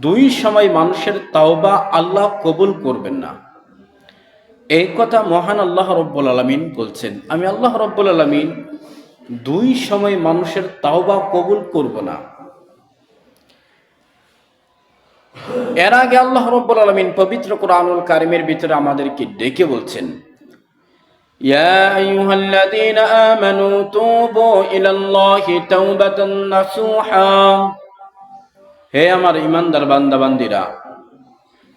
দুই সময় মানুষের তাওবা আল্লাহ কবুল করবেন না এই কথা মহান আল্লাহ রব্বুল আলমিন বলছেন আমি আল্লাহ রব্বুল আলমিন দুই সময় মানুষের তাওবা কবুল করব না এর আগে আল্লাহ রব্বুল আলমিন পবিত্র কোরআনুল কারিমের ভিতরে আমাদেরকে ডেকে বলছেন يا أيها الذين آمنوا توبوا إلى الله توبة نصوحا হে আমার ইমানদার বান্দা, বান্দিরা,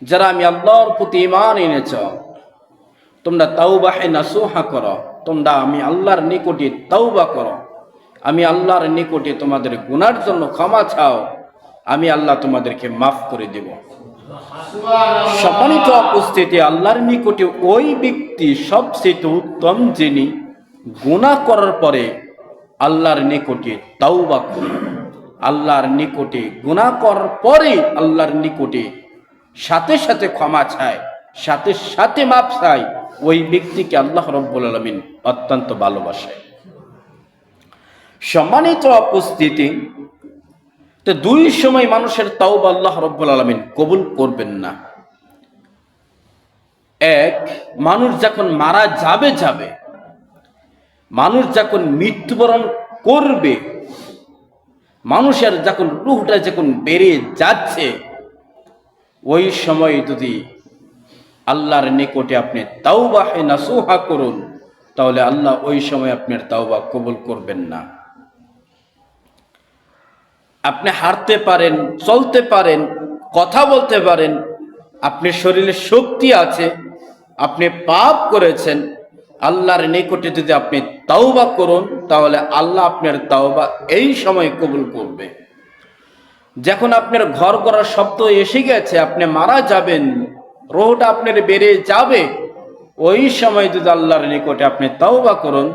যারা আমি আল্লাহর প্রতি ইমান এনেছ, তোমরা তাওবাহে নাসুহা করো, তোমরা আমি আল্লাহর নিকটে তাওবা করো। আমি আল্লাহর নিকটে তোমাদের গুনার জন্য ক্ষমা চাও, আমি আল্লাহ তোমাদেরকে মাফ করে দেব। সম্মানিত উপস্থিতি, আল্লাহর নিকটে ওই ব্যক্তি সবচেয়ে উত্তম যিনি গুণা করার পরে আল্লাহর নিকটে তাওবা করে। আল্লাহর নিকটে গুণা করার পরে আল্লাহর নিকটে। সাথে সাথে ক্ষমা চায়, সাথে সাথে মাপ চায়। ওই ব্যক্তিকে আল্লাহ রব্বুল আলমিন অত্যন্ত ভালোবাসে। সম্মানিত উপস্থিতি, তো দুই সময় মানুষের তাও আল্লাহ রব্বুল আলমিন কবুল করবেন না। এক, মানুষ যখন মারা যাবে যাবে, মানুষ যখন মৃত্যুবরণ করবে মানুষের যখন রুহটা যখন বেড়ে যাচ্ছে, ওই সময় যদি আল্লাহর নিকটে আপনি তাওবা হে নাসুহা করুন, তাহলে আল্লাহ ওই সময় আপনার তাওবা কবুল করবেন না। আপনি হাঁটতে পারেন, চলতে পারেন, কথা বলতে পারেন, আপনার শরীরে শক্তি আছে, আপনি পাপ করেছেন আল্লাহর নিকটে যদি আপনি তাওবা করুন, তাহলে আল্লাহ আপনার তাওবা এই সময় কবুল করবে। যখন আপনার ঘর করার শব্দ এসে গেছে, আপনি মারা যাবেন, রোহটা আপনার বেড়ে যাবে, ওই সময় যদি আল্লাহর নিকটে আপনি তাওবা করুন,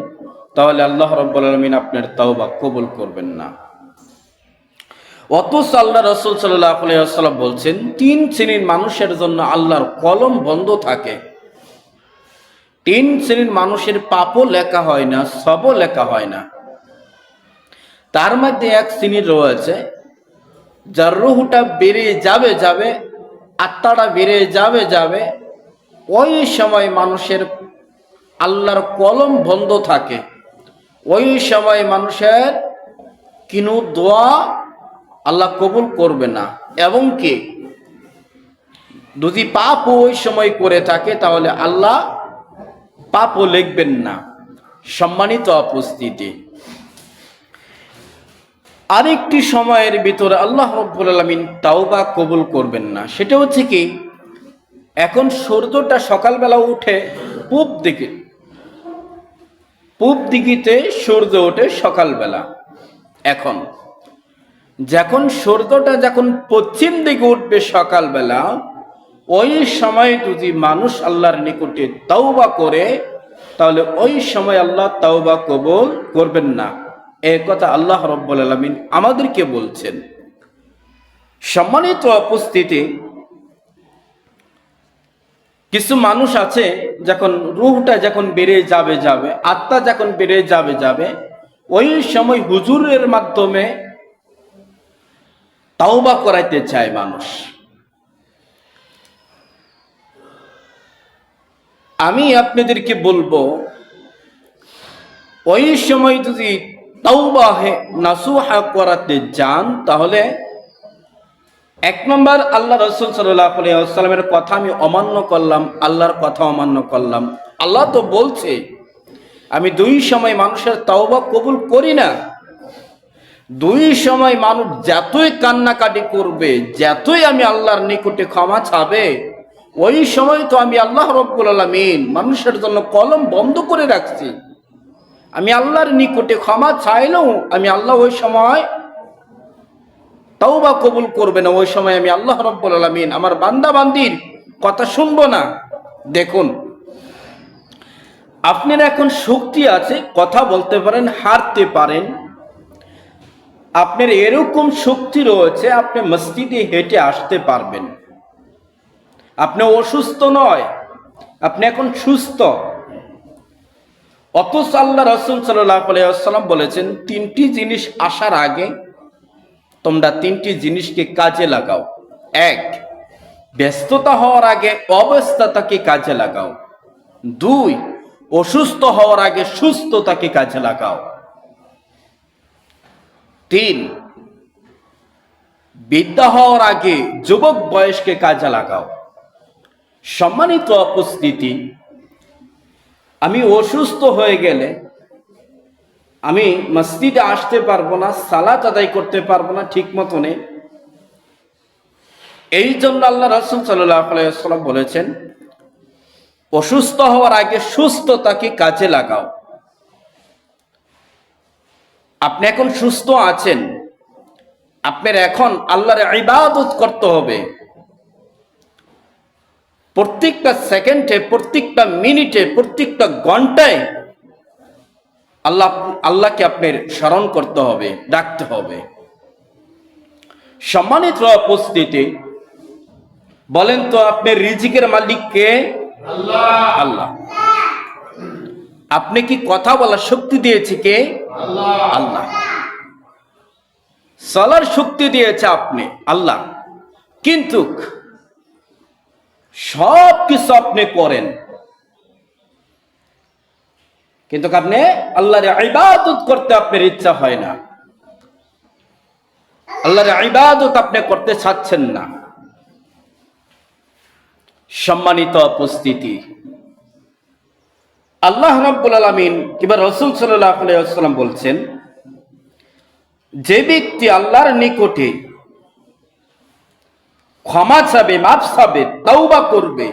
তাহলে আল্লাহ রব্বুল আলমিন আপনার তাওবা কবুল করবেন না। অথচ আল্লাহ রসুল সাল্লাম বলছেন, তিন শ্রেণির মানুষের জন্য আল্লাহর কলম বন্ধ থাকে। তিন শ্রেণির মানুষের পাপও লেখা হয় না, সবও লেখা হয় না। তার মধ্যে এক শ্রেণির রয়েছে, যার রুহুটা বেড়ে যাবে যাবে, আত্মাটা বেড়ে যাবে যাবে, ওই সময় মানুষের আল্লাহর কলম বন্ধ থাকে। ওই সময় মানুষের কিনু দোয়া আল্লাহ কবুল করবে না। এবং কি? যদি পাপ ওই সময় করে থাকে, তাহলে আল্লাহ পাপও লিখবেন না। সম্মানিত উপস্থিতি। আরেকটি সময়ের ভিতরে আল্লাহ রব্বুল আলমিন তাওবা কবুল করবেন না। সেটা হচ্ছে কি, এখন সূর্যটা সকালবেলা উঠে পূব দিকে, পূব দিকিতে সূর্য ওঠে সকালবেলা। এখন যখন সূর্যটা যখন পশ্চিম দিকে উঠবে সকালবেলা ওই সময় যদি মানুষ আল্লাহর নিকটে তাওবা করে, তাহলে ওই সময় আল্লাহ তাওবা কবুল করবেন না। এ কথা আল্লাহ রব্বুল আলমিন আমাদেরকে বলছেন। সম্মানিত উপস্থিতি, কিছু মানুষ আছে যখন রুহটা যখন বেড়ে যাবে যাবে, আত্মা যখন বেড়ে যাবে যাবে, ওই সময় হুজুরের মাধ্যমে তাওবা করাইতে চায় মানুষ। আমি আপনাদেরকে বলব, ওই সময় যদি তাওবা হে নাসুহা করাতে যান, তাহলে এক নম্বর আল্লাহ রসুল সাল্লামের কথা আমি অমান্য করলাম, আল্লাহর কথা অমান্য করলাম। আল্লাহ তো বলছে, আমি দুই সময় মানুষের তাওবা কবুল করি না। দুই সময় মানুষ যতই কান্নাকাটি করবে, যতই আমি আল্লাহর নিকটে ক্ষমা চাবে ওই সময় তো আমি আল্লাহ রব্বুল আলমিন মানুষের জন্য কলম বন্ধ করে রাখছি। আমি আল্লাহর নিকটে ক্ষমা চাইলেও আমি আল্লাহ ওই সময় তাও বা কবুল করবে না। ওই সময় আমি আল্লাহ রব্বুল আলমিন আমার বান্দা বান্দির কথা শুনব না। দেখুন, আপনার এখন শক্তি আছে, কথা বলতে পারেন হারতে পারেন। আপনার এরকম শক্তি রয়েছে, আপনি মসজিদে হেঁটে আসতে পারবেন। আপনি অসুস্থ নয়, আপনি এখন সুস্থ। অথচ আল্লাহ রসুল সাল্লাম বলেছেন, তিনটি জিনিস আসার আগে তোমরা তিনটি জিনিসকে কাজে লাগাও। এক, ব্যস্ততা হওয়ার আগে অবস্থাটাকে কাজে লাগাও। দুই, অসুস্থ হওয়ার আগে সুস্থতাকে কাজে লাগাও। তিন বিদ্যা হওয়ার আগে যুবক বয়সকে কাজে লাগাও। সম্মানিত উপস্থিতি, আমি অসুস্থ হয়ে গেলে আমি মসজিদে আসতে পারব না, সালাত আদায় করতে পারব না ঠিক মতনে। এই জন্য আল্লাহ রসুল সাল্লাম বলেছেন, অসুস্থ হওয়ার আগে সুস্থতাকে কাজে লাগাও। আপনি এখন সুস্থ আছেন, আপনার এখন আল্লাহর ইবাদত করতে হবে। প্রত্যেকটা সেকেন্ডে প্রত্যেকটা মিনিটে প্রত্যেকটা ঘন্টায় আল্লাহ আল্লাহকে আপনার স্মরণ করতে হবে ডাকতে হবে। সম্মানিত উপস্থিতি বলেন তো আপনার রিজিকের মালিক কে? আল্লাহ। আপনি কি কথা বলার শক্তি দিয়েছে কে? আল্লাহ। চলার শক্তি দিয়েছে আপনি আল্লাহ। কিন্তু সব কিছু আপনি করেন। কিন্তু আপনি আল্লাহর ইবাদত করতে আপনার ইচ্ছা হয় না। আল্লাহর ইবাদত আপনি করতে চাচ্ছেন না। সম্মানিত উপস্থিতি। আল্লাহ রাব্বুল আলামিন কিংবা রসুল আলাইসাল্লাম বলছেন, যে ব্যক্তি আল্লাহর নিকটে ক্ষমা চাবে মাপ চাবে, তওবা করবে।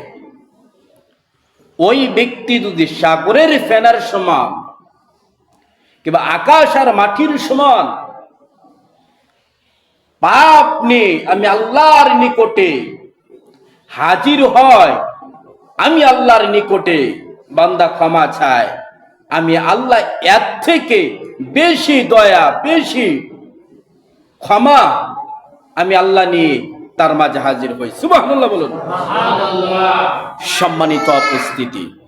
ওই ব্যক্তি যদি সাগরের ফেনার সমান, কিংবা আকাশ আর মাটির সমান, পাপ নিয়ে আমি আল্লাহর নিকটে হাজির হয়, আমি আল্লাহর নিকটে বান্দা ক্ষমা চায়। আমি আল্লাহ এর থেকে বেশি দয়া, বেশি ক্ষমা আমি আল্লাহ নিয়ে তার মাঝে হাজির হই। সুবাহ বলুন। সম্মানিত উপস্থিতি।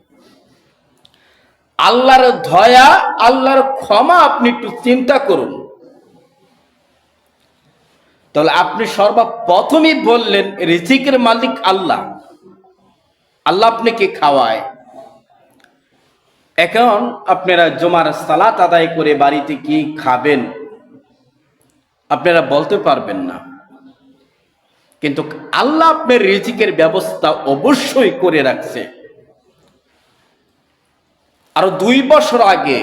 আল্লাহর ধয়া আল্লাহর ক্ষমা আপনি একটু চিন্তা করুন। তাহলে আপনি সর্বপ্রথমই বললেন, রিজিকের মালিক আল্লাহ। আল্লাহ আপনাকে খাওয়ায়। এখন আপনারা জমার সালাত আদায় করে বাড়িতে কি খাবেন? আপনারা বলতে পারবেন না। কিন্তু আল্লাহ আপনার রিজিকের ব্যবস্থা অবশ্যই করে রাখছে। আরও দুই বছর আগে